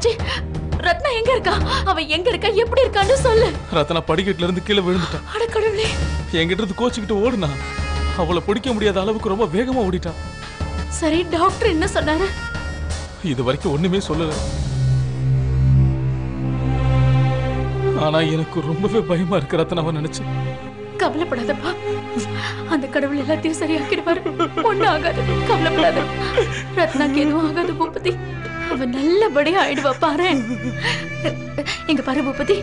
ஆச்சு ரத்னா எங்க இருக்கா? அவ எங்க இருக்கா? எப்படி இருக்கான்னு சொல்லு. ரத்னா படிக்கட்டுல இருந்து கீழே விழுந்துட்டான் அட கடவுளே. என்கிட்ட இருந்து கோச்சுக்கிட்டு ஓடுனா அவளை பிடிக்க முடியாத அளவுக்கு ரொம்ப வேகமா ஓடிட்டான் சரி டாக்டர் என்ன சொன்னாரு? இது வரைக்கும் ஒண்ணுமே சொல்லல. ஆனா எனக்கு ரொம்பவே பயமா இருக்கு ரத்னாவை நினைச்சு. கவலைப்படாதப்பா. அந்த கடவுள் எல்லாத்தையும் சரியாக்கிடுவாரு. ஒண்ணு ஆகாது. கவலைப்படாத. ரத்னாக்கு எதுவும் ஆகாது பூபதி. அவ நல்லபடியா ஆயிடுவா பாரு இங்க பாரு பூபதி.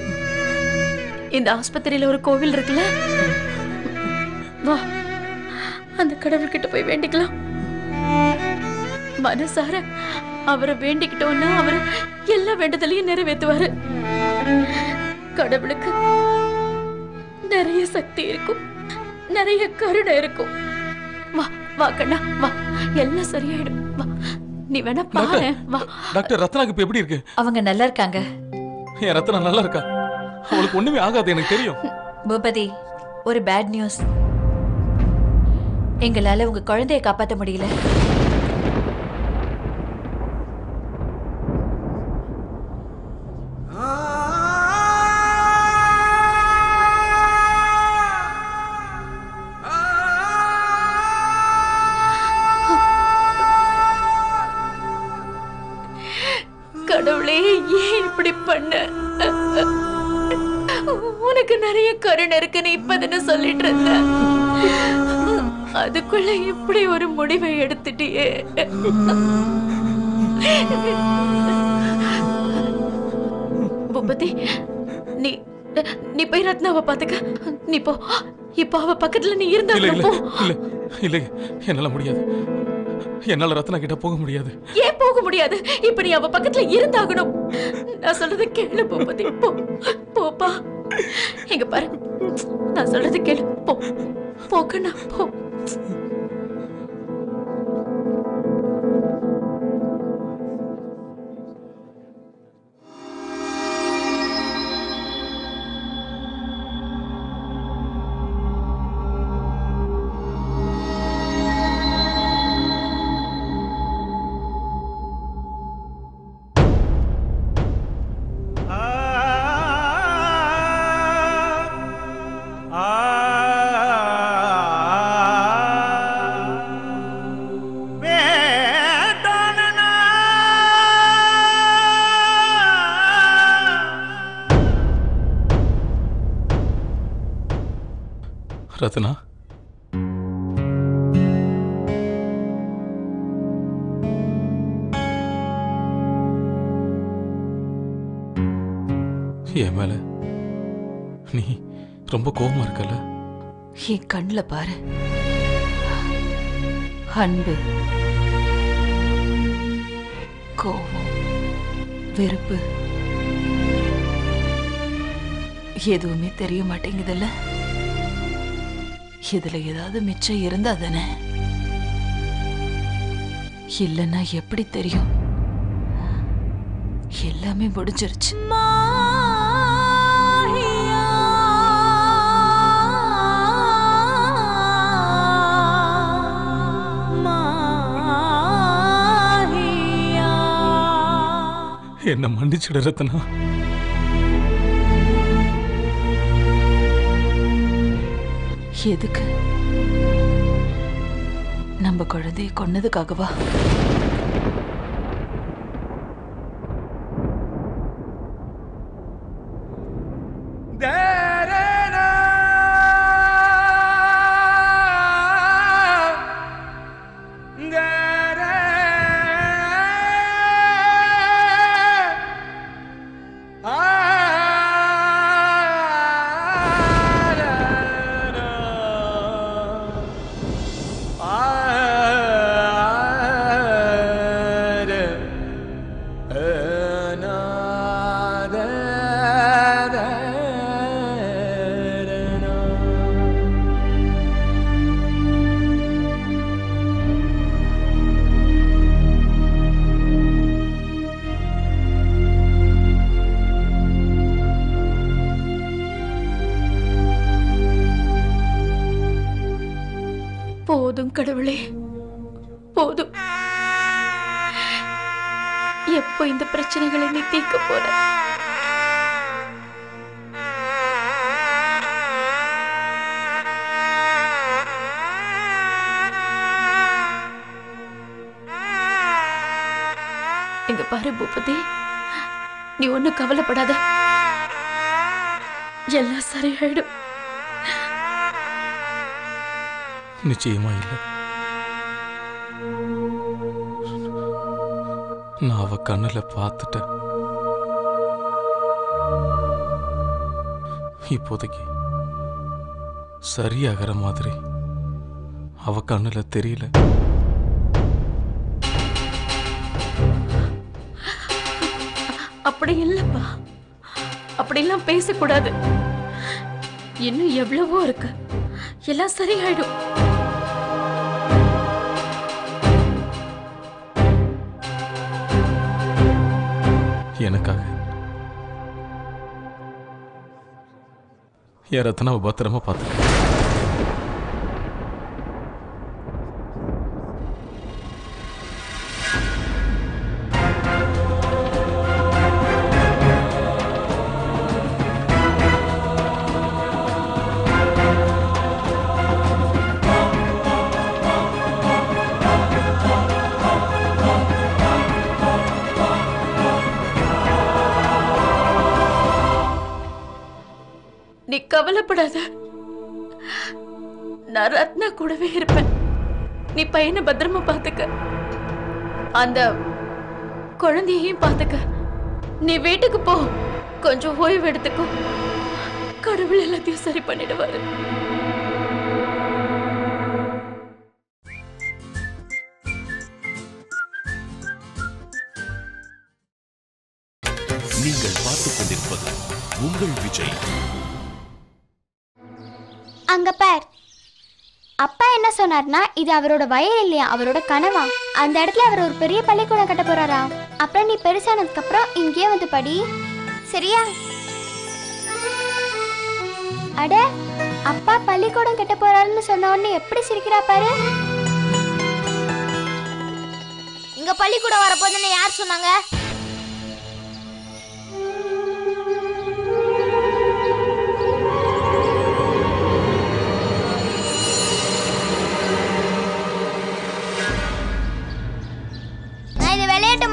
இந்த ஆஸ்பத்திரியில ஒரு கோவில் இருக்குல்ல? வா. அந்த கடவுள்கிட்ட போய் வேண்டிக்கலாம். மனசார அவரை வேண்டிக்கிட்டோம்னா அவர் எல்லா வேண்டுதலையும் நிறைவேற்றுவாரு. கடவுளுக்கு நிறைய சக்தி இருக்கும். நிறைய கருணை இருக்கும். வா வா கண்ணா வா. எல்லாம் சரியாயிடும். நீ வேணா பாரு. வா. டாக்டர் ரத்னாக்கு இப்ப எப்படி இருக்கு? அவங்க நல்லா இருக்காங்க. என் ரத்னா நல்லா இருக்கா? அவளுக்கு ஒண்ணுமே ஆகாது எனக்கு தெரியும். பூபதி ஒரு பேட் நியூஸ் எங்களால உங்க குழந்தைய காப்பாத்த முடியல. கடவுளே ஏன் இப்படி பண்ண? உனக்கு நிறைய கருணை இருக்குன்னு இப்பதானே சொல்லிட்டு இருந்த. அதுக்குள்ள இப்படி ஒரு முடிவை எடுத்துட்டியே. பூபதி நீ நீ போய் ரத்னாவை பாத்துக்க. நீ போ. இப்போ அவ பக்கத்துல நீ இருந்தா இல்ல இல்ல இல்ல என்னால முடியாது. என்னால ரத்னா கிட்ட போக முடியாது. ஏன் போக முடியாது? இப்ப நீ அவ பக்கத்துல இருந்தாகணும். நான் சொல்றது கேளு பூபதி. போ போப்பா. இங்க பாரு. நான் சொல்றது கேளு. போ. போக்கண்ணா போ. ரத்னா? என் மேல நீ ரொம்ப கோபமா இருக்கல என் கண்ணில் பாரு. அன்பு கோபம் வெறுப்பு. எதுவுமே தெரிய மாட்டேங்குதுல்ல? இதுல ஏதாவது மிச்சம் இருந்தா தானே? இல்லைன்னா எப்படி தெரியும்? எல்லாமே முடிஞ்சிருச்சு. என்ன மன்னிச்சிடு ரத்னா. எதுக்கு? நம்ம குழந்தைய கொன்னதுக்காகவா? போதும் கடவுளே. போதும். எப்போ இந்த பிரச்சனைகளை நீ தீர்க்க போற இங்க பாரு பூபதி. நீ ஒன்னும் கவலைப்படாத. எல்லாம் சரியாயிடும். நிச்சயமா இல்லை நான் அவ கண்ணுல பார்த்துட்டேன். இப்போதைக்கு சரியாகிற மாதிரி அவ கண்ணுல தெரியல. அப்படி இல்லப்பா. அப்படிலாம் பேசக்கூடாது. இன்னும் எவ்வளவோ இருக்கு. எல்லாம் சரியாயிடும். என் ரத்னாவை பத்திரமா பார்த்துக்க. பத்திரமா பாத்துக்க. அந்த குழந்தையையும் பாத்துக்க. நீ வீட்டுக்கு போ. கொஞ்சம் ஓய்வு எடுத்துக்கோ. கடவுள் எல்லாத்தையும் சரி பண்ணிடுவாரு. நீங்கள் பார்த்துக் கொண்டிருப்பது உங்கள் விஜய். அங்க பார். அப்பா என்ன சொன்னார்னா இது அவரோட வயல் இல்லையா அவரோட கனவா? அந்த இடத்துல அவர் ஒரு பெரிய பள்ளிக்கூடம் கட்ட போறாரா? அப்புறம் நீ பெருசானதுக்கு அப்புறம் இங்கேயே வந்து படி. சரியா? அட அப்பா பள்ளிக்கூடம் கட்ட போறாருன்னு சொன்ன உடனே எப்படி சிரிக்கிறா பாரு. இங்க பள்ளிக்கூடம் வரப்போதுன்னு யார் சொன்னாங்க?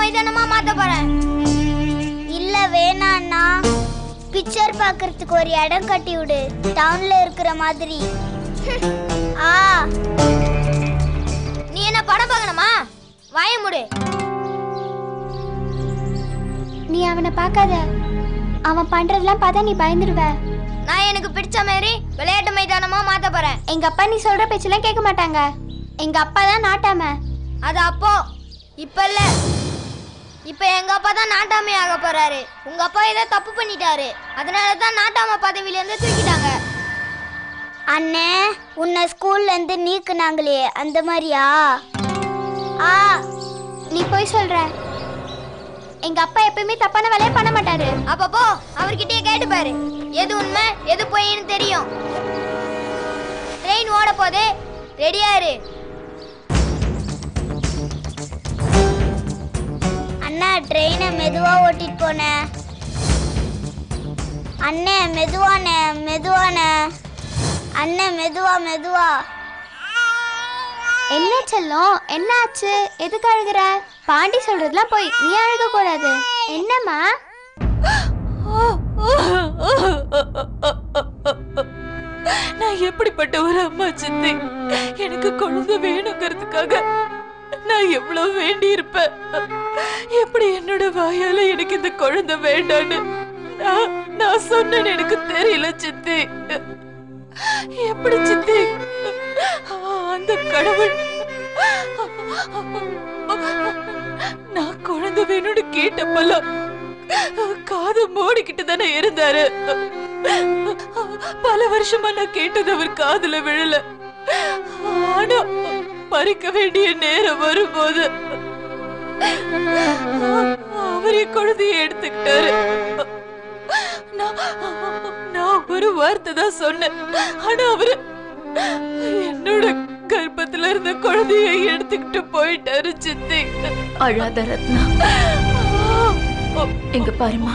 மைதானமா மாத்த போறேன். இல்ல வேணாண்ணா பிக்சர் பார்க்கறதுக்கு ஒரு இடம் கட்டி விடு. டவுன்ல இருக்கிற மாதிரி. ஆ. நீ என்ன படம் பார்க்கணுமா? வாய மூடு. நீ அவனை பார்க்காத. அவன் பண்றதெல்லாம் பார்த்தா நீ பயந்துருவ நான் எனக்கு பிடிச்ச மாதிரி விளையாட்டு மைதானமா மாத்த போறேன். எங்க அப்பா நீ சொல்ற பேச்செல்லாம் கேட்க மாட்டாங்க. எங்க அப்பா தான் நாட்டாம. அது அப்போ இப்ப இல்ல. இப்ப எங்க அப்பா தான் நாட்டாமை ஆக போறாரு. உங்க அப்பா ஏதோ தப்பு பண்ணிட்டாரு. அதனால தான் நாட்டாம பதவியில இருந்து தூக்கிட்டாங்க. அண்ணே உன்னை ஸ்கூல்ல இருந்து நீக்குனாங்களே அந்த மாதிரியா? ஆ நீ போய் சொல்ற. எங்க அப்பா எப்பயுமே தப்பான வேலையை பண்ண மாட்டாரு. அப்பப்போ அவர்கிட்டயே கேட்டு பாரு. எது உண்மை எது பொய்ன்னு தெரியும். ட்ரெயின் ஓட போதே ரெடியா ட்ரெயினை மெதுவாக ஓட்டிட்டு போனேன் அண்ணே மெதுவானே மெதுவானே அண்ணே மெதுவா மெதுவா. என்ன செல்லம்? என்ன ஆச்சு எதுக்கு அழுகுற? பாண்டி சொல்றதுலாம் போய் நீ அழுக கூடாது. என்னம்மா? நான் எப்படிப்பட்ட ஒரு அம்மா சித்தி? எனக்கு குழந்தை வேணுங்கிறதுக்காக நான் எவ்வளவு வேண்டி இருப்பேன் எப்படி என்னோட வாயால எனக்கு இந்த குழந்தை வேண்டான்னு? நான் நான் சொன்னேன்னு எனக்கு தெரியல சித்தி. எப்படி சித்தி? அந்த கடவுள். நான் குழந்தை வேணும்னு கேட்டப்பெல்லாம் காது மூடிக்கிட்டு தானே இருந்தாரு. பல வருஷமா நான் கேட்டது அவர் காதுல விழல. ஆனா பறிக்க வேண்டிய நேரம் வரும்போது அவரே குழந்தைய எடுத்துக்கிட்டாரு. நான் நான் ஒரு வார்த்தை தான் சொன்னேன். ஆனா அவரு என்னோட கர்ப்பத்துல இருந்த குழந்தைய எடுத்துக்கிட்டு போயிட்டாரு சித்தி. அழாத ரத்னா. எங்க பாருமா.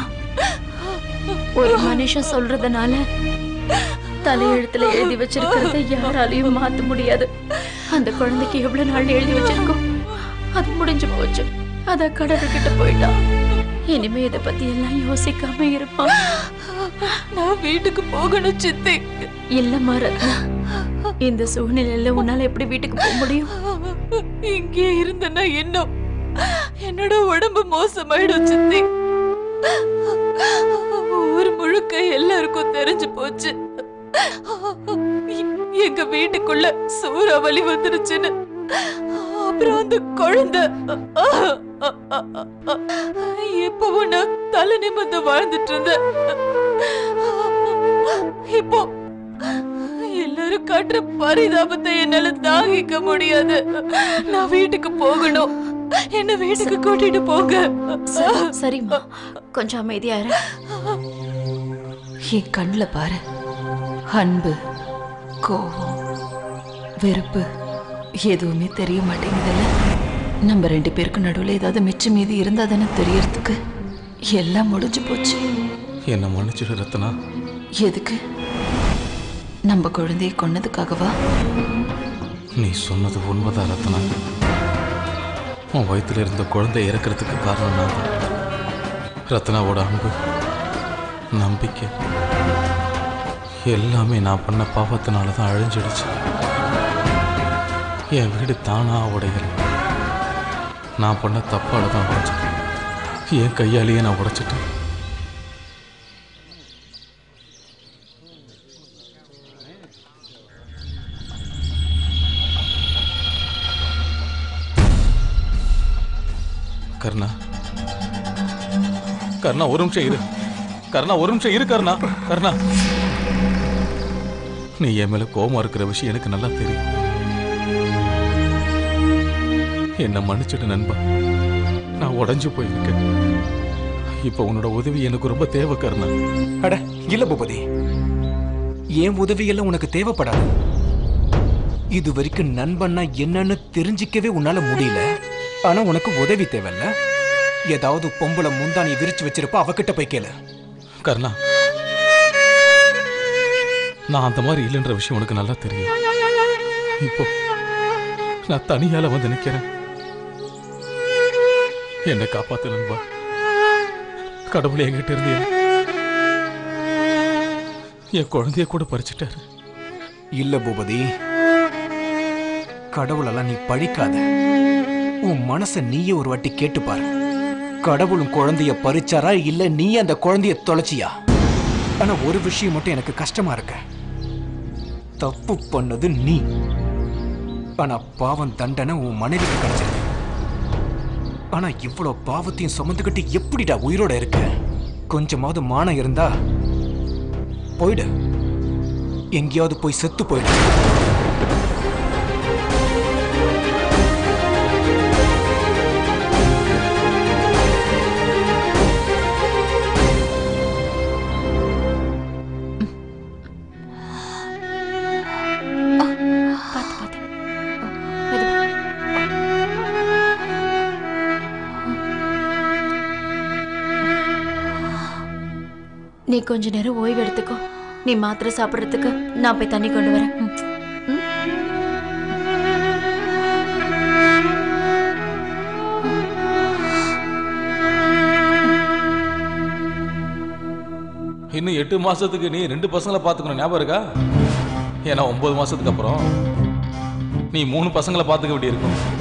ஒரு மனுஷன் சொல்றதுனால தலையெழுத்துல எழுதி வச்சிருக்கிறத யாராலையும் மாத்த முடியாது. அந்த குழந்தைக்கு எவ்வளவு நாள் எழுதி வச்சிருக்கோம்? அது முடிஞ்சு போச்சு. அத கடவுள்கிட்ட போயிட்டான் இனிமே இத பத்தி எல்லாம் யோசிக்காம இருப்பான் நான் வீட்டுக்கு போகணும் சித்தி. இல்லம்மா ரத்னா இந்த சூழ்நிலையில உன்னால எப்படி வீட்டுக்கு போக முடியும்? இங்கே இருந்தனா இன்னும் என்னோட உடம்பு மோசமாயிடும் சித்தி. ஊர் முழுக்க எல்லாருக்கும் தெரிஞ்சு போச்சு. எங்க வீட்டுக்குள்ள சூறாவளி வந்துருச்சுன்னு. அப்புறம் அந்த குழந்தை எப்பவும் நான் தலை நிமிர்ந்து வாழ்ந்துட்டு இருந்தேன். இப்போ எல்லாரும் காட்டுற பரிதாபத்தை என்னால தாங்கிக்க முடியாது. நான் வீட்டுக்கு போகணும். என்ன வீட்டுக்கு கூட்டிட்டு போங்க. சரி, சரிம்மா. கொஞ்சம் அமைதியா இரு. என் கண்ணில் பாரு. அன்பு. கோபம் வெறுப்பு எதுவுமே தெரிய மாட்டேங்குதுல்ல? நம்ம ரெண்டு பேருக்கு நடுவில் ஏதாவது மிச்சம் மீதி இருந்தா தானே தெரியறதுக்கு? எல்லாம் முடிஞ்சு போச்சு. என்ன மன்னிச்சிடு ரத்னா. எதுக்கு? நம்ம குழந்தையை கொன்னதுக்காகவா? நீ சொன்னது உண்மைதான் ரத்னா. உன் வயித்துல இருந்த குழந்தை இறக்கிறதுக்கு காரணம் நான் தான். ரத்னாவோட அன்பு நம்பிக்கை எல்லாமே நான் பண்ண பாவத்தினால தான் அழிஞ்சிடுச்சு. என் வீடு தானா உடையல. நான் பண்ண தப்பால தான் உடைச்சது என் கையாலேயே நான் உடைச்சிட்டேன். கர்ணா. கர்ணா ஒரு நிமிஷம் இரு. கர்ணா ஒரு நிமிஷம் இரு கர்ணா. கர்ணா. நீ என் மேல கோவமா இருக்கிற விஷயம் எனக்கு நல்லா தெரியும். என்ன மன்னிச்சிடு நண்பா. நான் உடைஞ்சு போயிருக்கேன். இப்ப உன்னோட உதவி எனக்கு ரொம்ப தேவை கர்ணா. அட இல்ல பூபதி. என் உதவியெல்லாம் உனக்கு தேவைப்படாது. இது வரைக்கும் நண்பன்னா என்னன்னு தெரிஞ்சிக்கவே உன்னால முடியல. ஆனா உனக்கு உதவி தேவைல்ல. ஏதாவது பொம்பளை முந்தானி விரிச்சு வச்சிருப்ப அவகிட்ட போய் கேளு. கர்ணா நான் அந்த மாதிரி இல்லைன்ற விஷயம் உனக்கு நல்லா தெரியும். இப்போ நான் தனியால வந்து நிக்கிறேன். என்னை காப்பாத்து நண்பா. கடவுளை எங்கிட்ட இருந்து என் குழந்தைய கூட பறிச்சுட்டாரு. இல்ல பூபதி. கடவுளெல்லாம் நீ பழிக்காத. உன் மனசை நீயே ஒரு வாட்டி கேட்டு பாரு. கடவுளும் குழந்தைய பறிச்சாரா இல்ல நீ அந்த குழந்தைய தொலைச்சியா? ஆனா ஒரு விஷயம் மட்டும் எனக்கு கஷ்டமா இருக்க. தப்பு பண்ணது நீ. ஆனா பாவம் தண்டனை உன் மனைவிக்கு கிடைச்சது ஆனா இவ்வளவு பாவத்தையும் சுமந்துக்கிட்டு எப்படிடா உயிரோட இருக்க? கொஞ்சமாவது மானம் இருந்தா போயிடு. எங்கேயாவது போய் செத்து போயிடு. கொஞ்ச நேரம் ஓய்வு எடுத்துக்கோ. நீ மாத்திரை சாப்பிடுறதுக்கு நான் போய் தண்ணி கொண்டு வரேன். இன்னும் எட்டு மாசத்துக்கு நீ ரெண்டு பசங்களை பார்த்துக்கணும். ஞாபகம் இருக்கா? ஏன்னா ஒன்பது மாசத்துக்கு அப்புறம் நீ மூணு பசங்களை பார்த்துக்க வேண்டியிருக்கும்.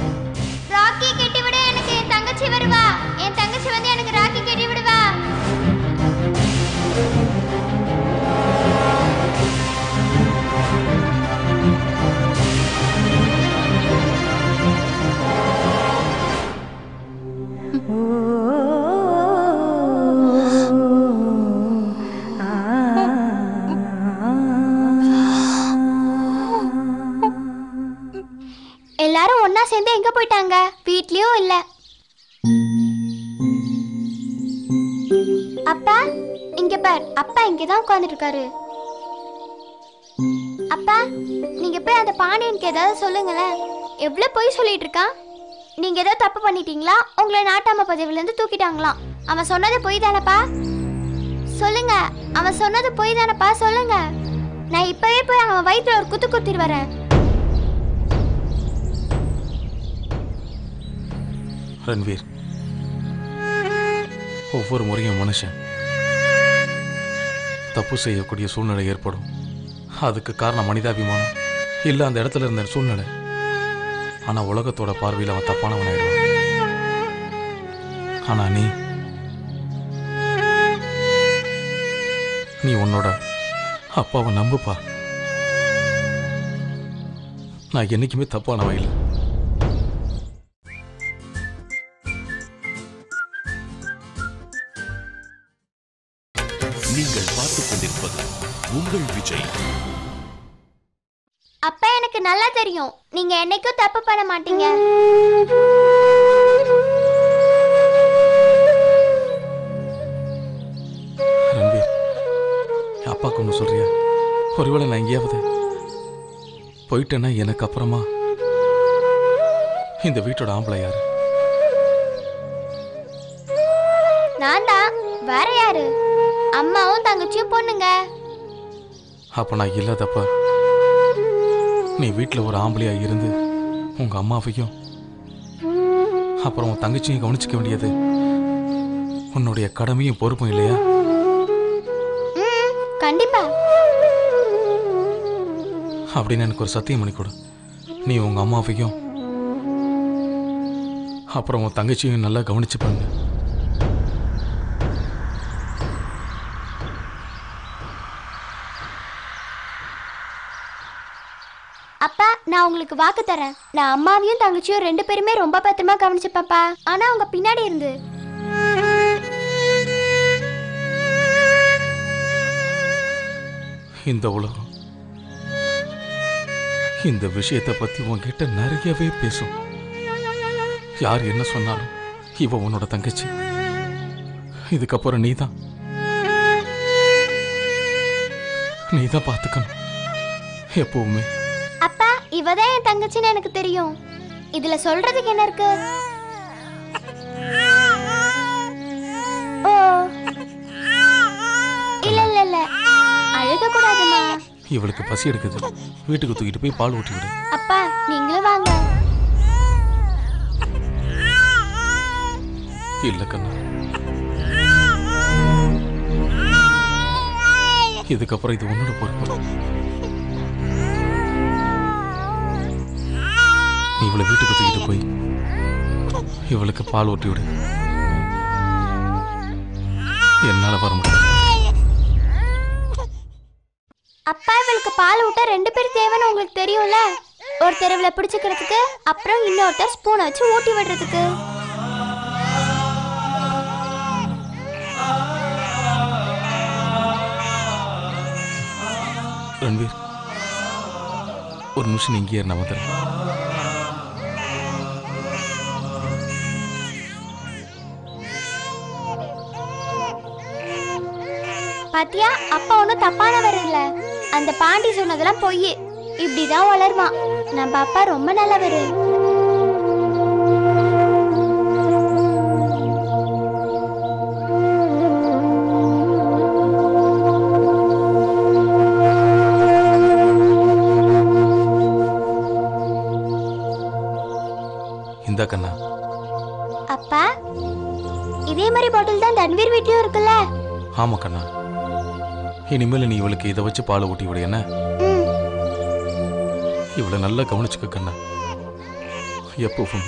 ஒன்னா சேர்ந்து எங்க போயிட்டாங்க? வீட்லயும் இல்ல. அப்பா இங்க பார். அப்பா இங்கதான் உட்கார்ந்துட்டு இருக்காரு அப்பா நீங்க போய் அந்த பாண்டியனுக்கு ஏதாவது சொல்லுங்களேன். எவ்வளவு பொய் சொல்லிட்டு இருக்கான் நீங்க ஏதோ தப்பு பண்ணிட்டீங்களா? உங்களை நாட்டாம பதவியில இருந்து தூக்கிட்டாங்களாம். அவன் சொன்னது பொய் தானப்பா சொல்லுங்க. அவன் சொன்னது பொய் தானப்பா சொல்லுங்க. நான் இப்பவே போய் அவன் வயிற்றுல ஒரு குத்து குத்திட்டு வரேன். ரன்வீர். ஒவ்வொரு முறையும் மனுஷன் தப்பு செய்யக்கூடிய சூழ்நிலை ஏற்படும். அதுக்கு காரணம் மனிதாபிமானம். இல்லை அந்த இடத்துல இருந்த சூழ்நிலை. ஆனா உலகத்தோட பார்வையில் அவன் தப்பானவன் ஆயிடுவான். ஆனா நீ நீ உன்னோட அப்பாவை நம்புப்பா. நான் என்னைக்குமே தப்பானவன் இல்லை. நல்லா தெரியும். நீங்க என்னைக்கும் தப்பு பண்ண மாட்டீங்க. என் அப்பாவுக்கு ஒன்று சொல்றியா? ஒருவேளை நான் எங்கேயாவது போயிட்டேன்னா எனக்கு அப்புறமா இந்த வீட்டோட ஆம்பளை யாரு? நான் தான். வேற யாரு? அம்மாவும் தங்கச்சியும் பொண்ணுங்க. அப்போ நான் இல்லாதப்ப நீ வீட்டில் ஒரு ஆம்பளையா இருந்து உங்க அம்மாவையும் அப்புறம் உன் தங்கச்சியும் கவனிச்சுக்க வேண்டியது உன்னுடைய கடமையும் பொறுப்பும் இல்லையா? கண்டிப்பா. அப்படின்னு எனக்கு ஒரு சத்தியம் பண்ணி கொடு. நீ உங்க அம்மாவையும் அப்புறம் உன் தங்கச்சியும் நல்லா கவனிச்சு பண்ணு அப்பா நான் உங்களுக்கு வாக்கு தரேன். நான் அம்மாவையும் தங்கச்சியும் ரெண்டு பேருமே ரொம்ப பத்திரமா கவனிச்சுப்பேன்ப்பா. ஆனா அவங்க பின்னாடி இருந்து. இந்த உலகம் இந்த விஷயத்தை பத்தி உன்கிட்ட நிறையவே பேசும். யார் என்ன சொன்னாலும் இவ உன்னோட தங்கச்சி. இதுக்கப்புறம் நீதான். நீதான் பார்த்துக்கணும் எப்பவுமே. அப்பா இவதான் என் தங்கச்சின்னு எனக்கு தெரியும். இதுல சொல்றதுக்கு என்ன இருக்கு? ஓ. இல்ல இல்ல இல்ல. அழுக கூடாதுமா இவளுக்கு பசி எடுக்குது. வீட்டுக்கு தூக்கிட்டு போய் பால் ஊட்டி விடு அப்பா நீங்களும் வாங்க. இல்ல கண்ணா. இதுக்கப்புறம் இது உன்னோட பொறுப்பு. நீ இவளை வீட்டுக்கு தூக்கிட்டு போய் இவளுக்கு பால் ஊட்டி விடு. என்னால வர முடியாது. அப்பா இவளுக்கு பால் ஊட்ட ரெண்டு பேர் தேவைன்னு உங்களுக்கு தெரியும்ல? ஒரு தெருவில் பிடிச்சிக்கிறதுக்கு அப்புறம் இன்னொருத்தர் ஸ்பூனை வச்சு ஊட்டி விடுறதுக்கு. ரன்வீர் ஒரு நிமிஷம் இங்கேயே நான் வந்துடுறேன் பாத்தியா? அப்பா ஒன்றும் தப்பானவர் இல்ல. அந்த பாண்டி சொன்னதெல்லாம் பொய். இப்படிதான் வளருவான் நம்ம அப்பா ரொம்ப நல்லவர். இந்தா கண்ணா. அப்பா இதே மாதிரி பாட்டில் தான் தன்வீர் வீட்லயும் இருக்குல்ல? ஆமா கண்ணா. இனிமேல் நீ இவளுக்கு இதை வச்சு பால் ஊட்டி விடு என்ன? இவளை நல்லா கவனிச்சுக்க கண்ணா. எப்பவும்